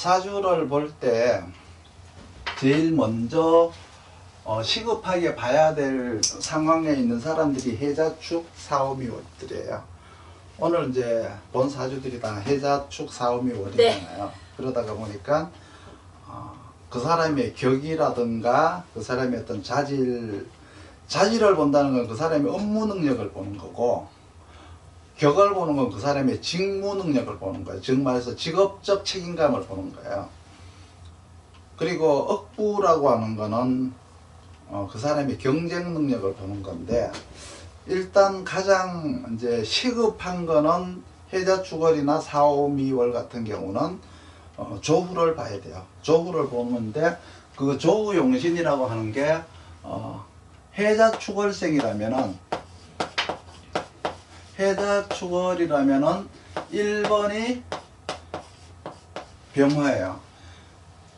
사주를 볼 때 제일 먼저 어, 시급하게 봐야 될 상황에 있는 사람들이 해자축 사오미월들이에요. 오늘 이제 본 사주들이 다 해자축 사오미월이잖아요. 그러다가 보니까 어, 그 사람의 격이라든가 그 사람의 어떤 자질 자질을 본다는 건 그 사람의 업무 능력을 보는 거고 격을 보는 건 그 사람의 직무 능력을 보는 거예요. 즉 말해서 직업적 책임감을 보는 거예요. 그리고 억부라고 하는 거는 어, 그 사람의 경쟁 능력을 보는 건데 일단 가장 이제 시급한 거는 해자축월이나 사오미월 같은 경우는 어, 조후를 봐야 돼요. 조후를 보는데 그 조후 용신이라고 하는 게 어, 해자축월생이라면은 해자축월이라면은 1번이 병화예요.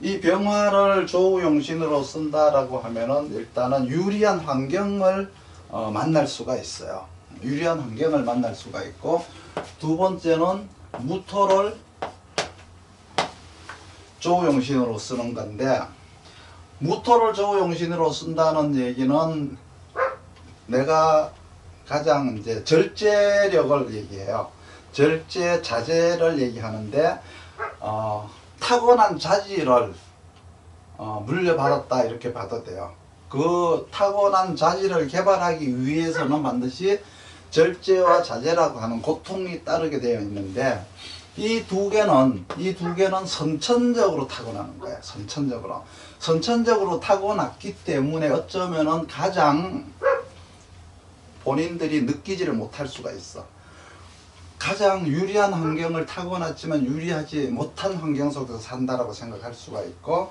이 병화를 조우용신으로 쓴다라고 하면은 일단은 유리한 환경을 어, 만날 수가 있어요. 유리한 환경을 만날 수가 있고 두 번째는 무토를 조우용신으로 쓰는 건데 무토를 조우용신으로 쓴다는 얘기는 내가 가장 이제 절제력을 얘기해요. 절제 자제를 얘기하는데 어, 타고난 자질을 어, 물려받았다 이렇게 봐도 돼요. 그 타고난 자질을 개발하기 위해서는 반드시 절제와 자제라고 하는 고통이 따르게 되어 있는데 이 두 개는 이 두 개는 선천적으로 타고나는 거예요. 선천적으로 선천적으로 타고났기 때문에 어쩌면은 가장 본인들이 느끼지를 못할 수가 있어. 가장 유리한 환경을 타고났지만 유리하지 못한 환경 속에서 산다라고 생각할 수가 있고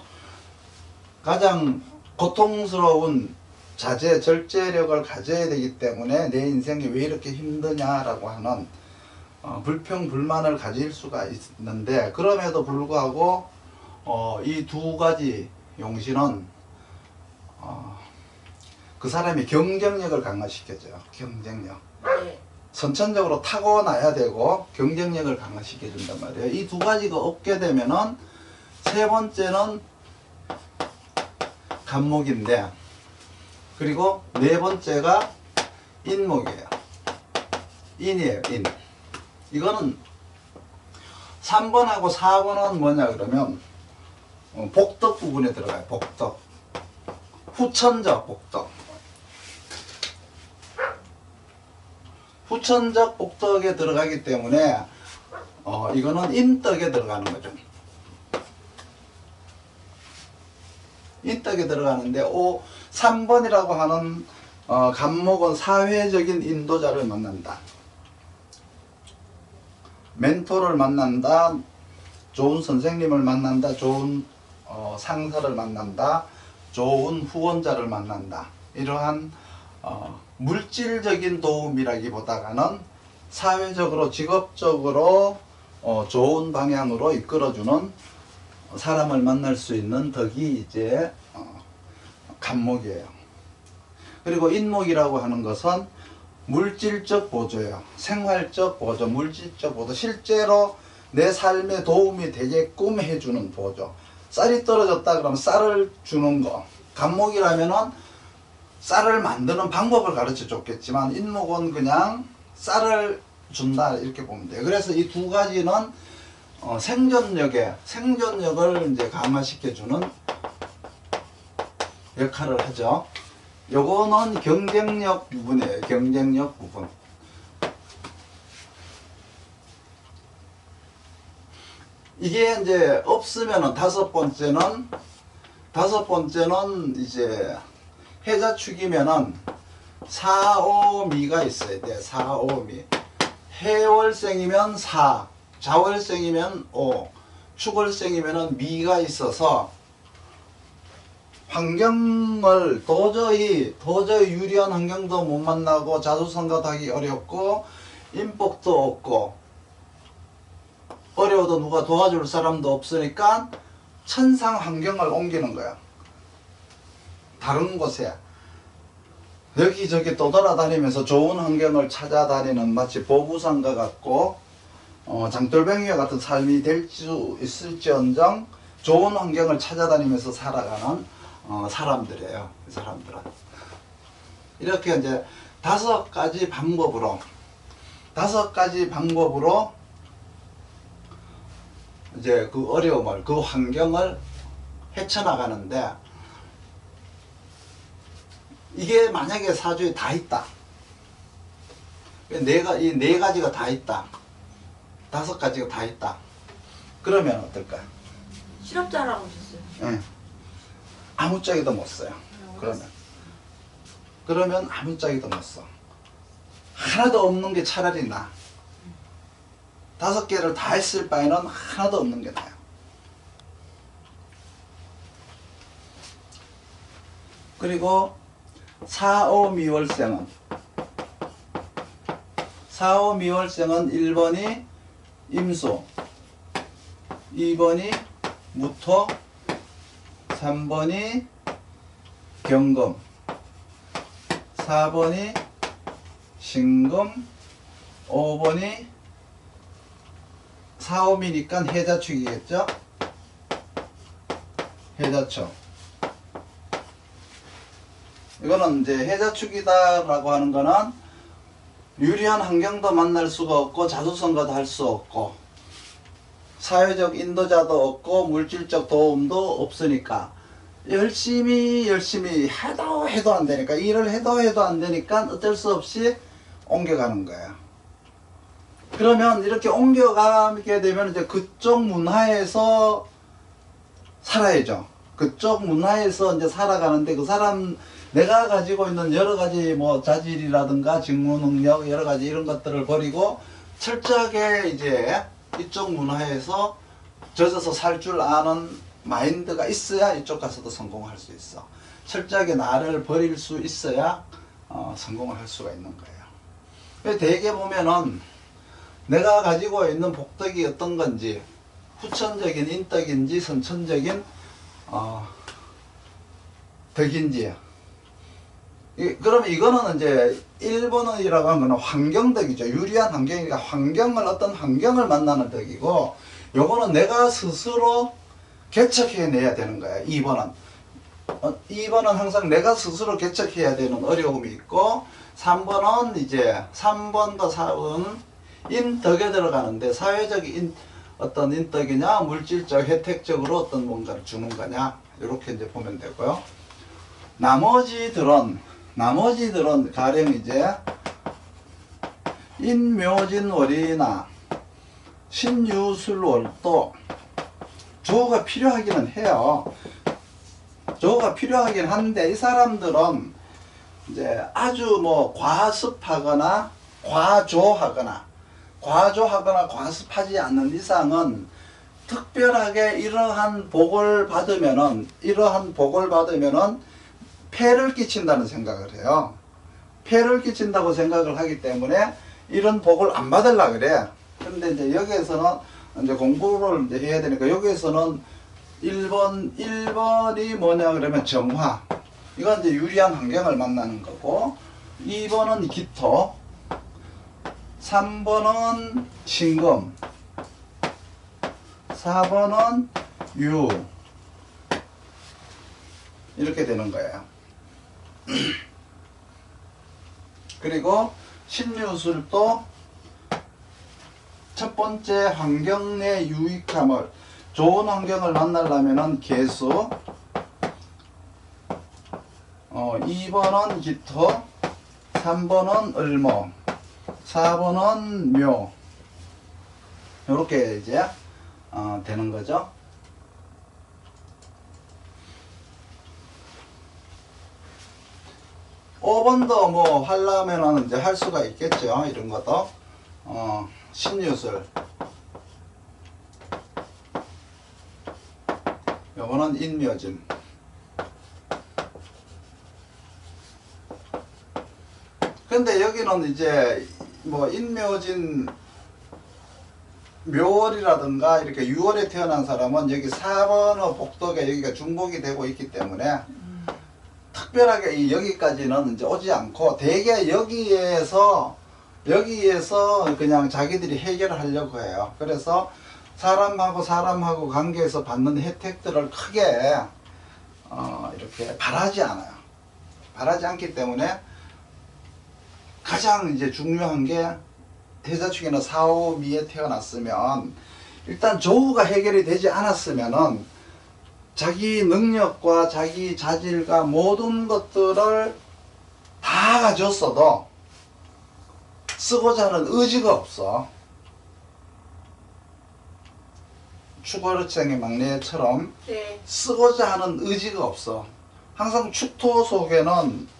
가장 고통스러운 자제 절제력을 가져야 되기 때문에 내 인생이 왜 이렇게 힘드냐라고 하는 어, 불평 불만을 가질 수가 있는데 그럼에도 불구하고 어, 이 두 가지 용신은 어, 그 사람의 경쟁력을 강화시켜줘요 경쟁력 네. 선천적으로 타고나야 되고 경쟁력을 강화시켜 준단 말이에요. 이 두 가지가 없게 되면은 세 번째는 간목인데 그리고 네 번째가 인목이에요. 인이에요, 인. 이거는 3번하고 4번은 뭐냐 그러면 어, 복덕 부분에 들어가요. 복덕. 후천적 복덕. 후천적 복덕에 들어가기 때문에 어, 이거는 인덕에 들어가는 거죠. 인덕에 들어가는데 오 3번이라고 하는 어, 간목은 사회적인 인도자를 만난다. 멘토를 만난다. 좋은 선생님을 만난다. 좋은 어, 상사를 만난다. 좋은 후원자를 만난다. 이러한 어, 물질적인 도움이라기보다는 사회적으로 직업적으로 어, 좋은 방향으로 이끌어주는 사람을 만날 수 있는 덕이 이제 어, 간목이에요. 그리고 인목이라고 하는 것은 물질적 보조예요. 생활적 보조, 물질적 보조. 실제로 내 삶에 도움이 되게끔 해주는 보조. 쌀이 떨어졌다 그러면 쌀을 주는 거. 간목이라면은 쌀을 만드는 방법을 가르쳐 줬겠지만 인목은 그냥 쌀을 준다 이렇게 보면 돼요. 그래서 이 두 가지는 어, 생존력에 생존력을 이제 강화시켜 주는 역할을 하죠. 요거는 경쟁력 부분이에요. 경쟁력 부분. 이게 이제 없으면은 다섯 번째는 다섯 번째는 이제 해자 축이면은 사오미가 있어야 돼. 사오미. 해월생이면 사, 자월생이면 오, 축월생이면은 미가 있어서 환경을 도저히 도저히 유리한 환경도 못 만나고 자수성가도 하기 어렵고 인복도 없고 어려워도 누가 도와줄 사람도 없으니까 천상 환경을 옮기는 거야. 다른 곳에 여기저기 떠돌아다니면서 좋은 환경을 찾아다니는 마치 보부상과 같고 어, 장돌뱅이와 같은 삶이 될 수 있을지언정 좋은 환경을 찾아다니면서 살아가는 어, 사람들이에요. 이 사람들은 이렇게 이제 다섯 가지 방법으로 다섯 가지 방법으로 이제 그 어려움을 그 환경을 헤쳐나가는데 이게 만약에 사주에 다 있다. 네가 이 네 가지가 다 있다. 다섯 가지가 다 있다. 그러면 어떨까? 실업자라고 하셨어요. 예. 아무 짝에도 못 써요. 그러면 그러면 아무 짝에도 못 써. 하나도 없는 게 차라리 나. 다섯 개를 다 했을 바에는 하나도 없는 게 나요. 그리고 4, 5 미월생은 4, 5 미월생은 1번이 임수 2번이 무토 3번이 경금 4번이 신금 5번이 4, 5미니까 해자축이겠죠? 해자축 이거는 이제 해자축이다라고 하는 거는 유리한 환경도 만날 수가 없고 자수성가도 할 수 없고 사회적 인도자도 없고 물질적 도움도 없으니까 열심히 열심히 해도 해도 안 되니까 일을 해도 해도 안 되니까 어쩔 수 없이 옮겨가는 거예요. 그러면 이렇게 옮겨가게 되면 이제 그쪽 문화에서 살아야죠. 그쪽 문화에서 이제 살아가는데 그 사람 내가 가지고 있는 여러 가지 뭐 자질이라든가 직무 능력 여러 가지 이런 것들을 버리고 철저하게 이제 이쪽 문화에서 젖어서 살 줄 아는 마인드가 있어야 이쪽 가서도 성공할 수 있어. 철저하게 나를 버릴 수 있어야 어, 성공을 할 수가 있는 거예요. 대개 보면은 내가 가지고 있는 복덕이 어떤 건지 후천적인 인덕인지 선천적인 어, 덕인지 이, 그러면 이거는 이제 1번이라고 하는 거는 환경덕이죠. 유리한 환경이니까 환경을 어떤 환경을 만나는 덕이고 요거는 내가 스스로 개척해내야 되는 거야. 2번은. 어, 2번은 항상 내가 스스로 개척해야 되는 어려움이 있고 3번은 이제 3번과 4번은 인덕에 들어가는데 사회적 인, 어떤 인덕이냐 물질적 혜택적으로 어떤 뭔가를 주는 거냐 이렇게 이제 보면 되고요. 나머지들은 나머지들은 가령 이제 인묘진월이나 신유술월도 조가 필요하기는 해요. 조가 필요하긴 한데 이 사람들은 이제 아주 뭐 과습하거나 과조하거나 과조하거나 과습하지 않는 이상은 특별하게 이러한 복을 받으면은 이러한 복을 받으면은 폐를 끼친다는 생각을 해요. 폐를 끼친다고 생각을 하기 때문에 이런 복을 안 받으려 그래. 근데 이제 여기에서는 이제 공부를 이제 해야 되니까 여기에서는 1번 1번이 뭐냐 그러면 정화. 이건 이제 유리한 환경을 만나는 거고 2번은 기토 3번은 신금 4번은 유 이렇게 되는 거예요. 그리고 신유술도 첫 번째 환경 내 유익함을 좋은 환경을 만나려면은 개수 어, 2번은 기토 3번은 을모 4번은 묘 이렇게 이제 어, 되는 거죠. 오번도뭐 하려면은 이제 할 수가 있겠죠. 이런 것도. 어, 신유술. 요거는 인묘진. 근데 여기는 이제 뭐 인묘진 묘월이라든가 이렇게 6월에 태어난 사람은 여기 4번의 복덕에 여기가 중복이 되고 있기 때문에 특별하게 이 여기까지는 이제 오지 않고 대개 여기에서 여기에서 그냥 자기들이 해결을 하려고 해요. 그래서 사람하고 사람하고 관계에서 받는 혜택들을 크게 어, 이렇게 바라지 않아요. 바라지 않기 때문에 가장 이제 중요한 게 해자축에는 사오미에 태어났으면 일단 조우가 해결이 되지 않았으면은 자기 능력과 자기 자질과 모든 것들을 다 가졌어도 쓰고자 하는 의지가 없어. 추거르생의 막내처럼 네. 쓰고자 하는 의지가 없어. 항상 축토 속에는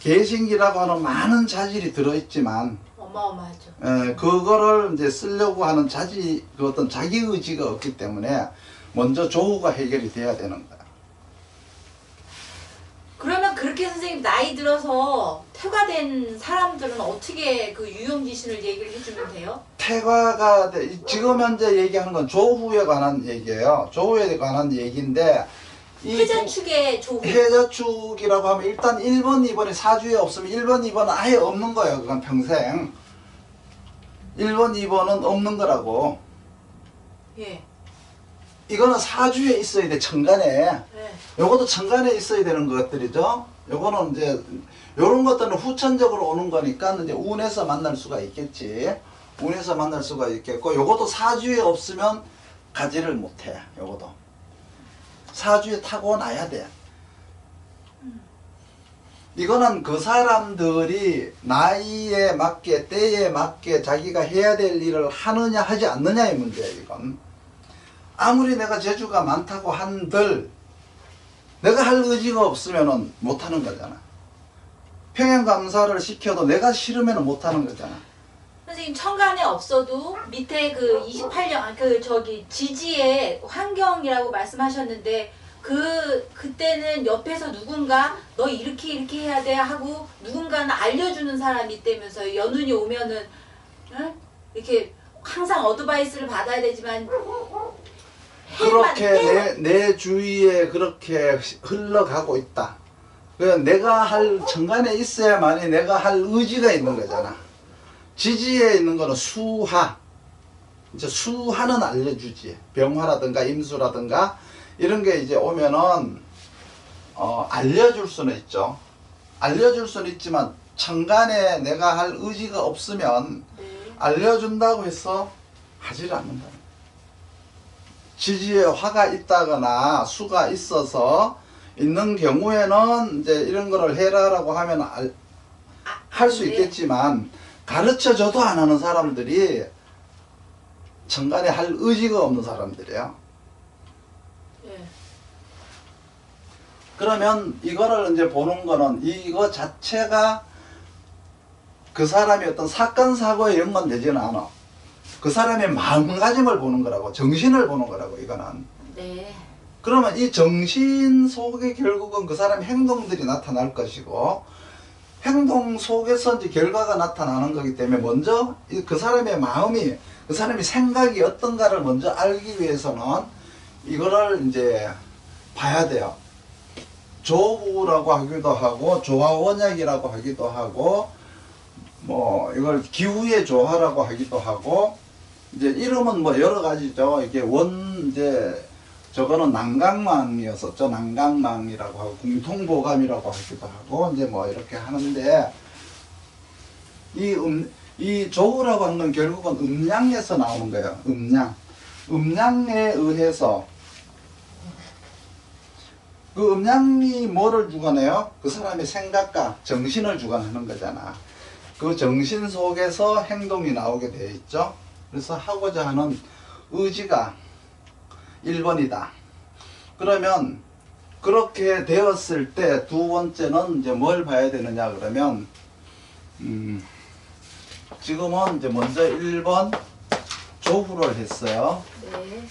개신기라고 하는 많은 자질이 들어있지만 어마어마하죠. 에, 그거를 이제 쓰려고 하는 자질, 그 어떤 자기 의지가 없기 때문에 먼저 조우가 해결이 돼야 되는 거야. 그러면 그렇게 선생님 나이 들어서 퇴가된 사람들은 어떻게 그 유용지신을 얘기를 해주면 돼요? 태과가 돼- 지금 현재 얘기하는 건 조후에 관한 얘기예요. 조후에 관한 얘기인데 이 회전축의 조후. 해자축이라고 하면 일단 1번, 2번이 사주에 없으면 1번, 2번은 아예 없는 거예요. 그건 평생. 1번, 2번은 없는 거라고. 예. 이거는 사주에 있어야 돼, 천간에. 네. 요것도 천간에 있어야 되는 것들이죠. 요거는 이제 요런 것들은 후천적으로 오는 거니까 이제 운에서 만날 수가 있겠지. 운에서 만날 수가 있겠고 요것도 사주에 없으면 가지를 못해. 요것도 사주에 타고나야 돼. 이거는 그 사람들이 나이에 맞게 때에 맞게 자기가 해야 될 일을 하느냐 하지 않느냐의 문제야 이건. 아무리 내가 재주가 많다고 한들 내가 할 의지가 없으면은 못하는 거잖아. 평행 감사를 시켜도 내가 싫으면 못하는 거잖아. 선생님 천간에 없어도 밑에 그 28년 아, 그 저기 지지의 환경이라고 말씀하셨는데 그 그때는 옆에서 누군가 너 이렇게 이렇게 해야 돼 하고 누군가는 알려주는 사람이 있다면서요 연운이 오면은 응? 이렇게 항상 어드바이스를 받아야 되지만 그렇게 내, 내 주위에 그렇게 흘러가고 있다. 그래 내가 할 천간에 있어야만이 내가 할 의지가 있는 거잖아. 지지에 있는 거는 수화. 이제 수화는 알려주지. 병화라든가 임수라든가 이런 게 이제 오면은 어, 알려줄 수는 있죠. 알려줄 수는 있지만 천간에 내가 할 의지가 없으면 네. 알려준다고 해서 하지를 않는다. 지지에 화가 있다거나 수가 있어서 있는 경우에는 이제 이런 거를 해라라고 하면 할수 네. 있겠지만 가르쳐 줘도 안 하는 사람들이 천간에 할 의지가 없는 사람들이에요. 예. 그러면 이거를 이제 보는 거는 이거 자체가 그 사람이 어떤 사건 사고에 연관되지는 않아. 그 사람의 마음가짐을 보는 거라고 정신을 보는 거라고 이거는. 네. 그러면 이 정신 속에 결국은 그 사람의 행동들이 나타날 것이고 행동 속에서 이제 결과가 나타나는 거기 때문에 먼저 이- 그 사람의 마음이 그 사람의 생각이 어떤가를 먼저 알기 위해서는 이거를 이제 봐야 돼요. 조후라고 하기도 하고 조화원약이라고 하기도 하고 뭐 이걸 기후의 조화라고 하기도 하고 이제 이름은 뭐 여러 가지죠. 이게 원 이제 저거는 난강망이었었죠. 난강망이라고 하고 공통보감이라고 하기도 하고 이제 뭐 이렇게 하는데 이 음, 이 조우라고 하는 건 결국은 음양에서 나오는 거예요. 음양. 음양에 의해서 그 음양이 뭐를 주관해요? 그 사람의 생각과 정신을 주관하는 거잖아. 그 정신 속에서 행동이 나오게 돼 있죠. 그래서 하고자 하는 의지가 1번이다. 그러면 그렇게 되었을 때 두 번째는 이제 뭘 봐야 되느냐 그러면 음, 지금은 이제 먼저 1번 조후를 했어요. 네.